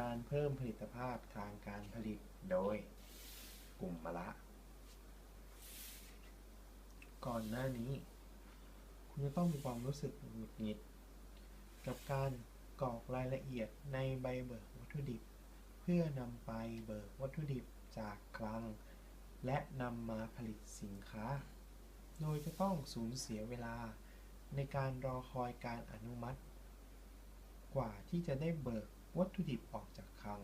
การเพิ่มผลิตภาพทางการผลิตโดยกลุ่มมะละ ก่อนหน้านี้ คุณจะต้องมีความรู้สึกหงุดหงิด กับการกรอกรายละเอียดในใบเบิกวัตถุดิบ เพื่อนำไปเบิกวัตถุดิบจากคลัง และนำมาผลิตสินค้า โดยจะต้องสูญเสียเวลาในการรอคอยการอนุมัติ กว่าที่จะได้เบิก วัตถุดิบออกจากคลัง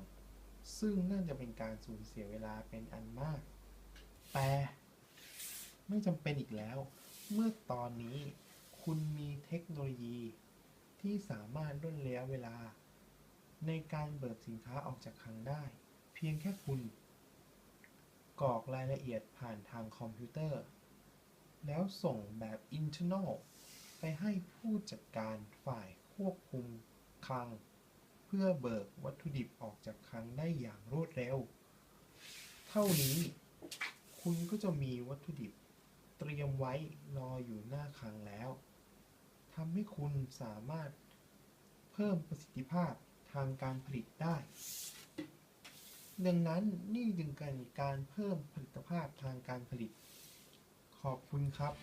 ซึ่งน่าจะเป็นการสูญเสียเวลาเป็นอันมาก แต่ไม่จำเป็นอีกแล้ว เมื่อตอนนี้คุณมีเทคโนโลยีที่สามารถร่นระยะเวลา ในการเบิกสินค้าออกจากคลังได้ เพียงแค่คุณกรอกรายละเอียดผ่านทางคอมพิวเตอร์ แล้วส่งแบบ internal ไปให้ผู้จัดการฝ่ายควบคุมคลัง เพื่อเบิกวัตถุดิบออกจากคลังได้อย่างรวดเร็ว เท่านี้คุณก็จะมีวัตถุดิบเตรียมไว้รออยู่หน้าคลังแล้วทำให้คุณสามารถเพิ่มประสิทธิภาพทางการผลิตได้ ดังนั้นนี่จึงเป็นการเพิ่มผลิตภาพทางการผลิต ขอบคุณครับ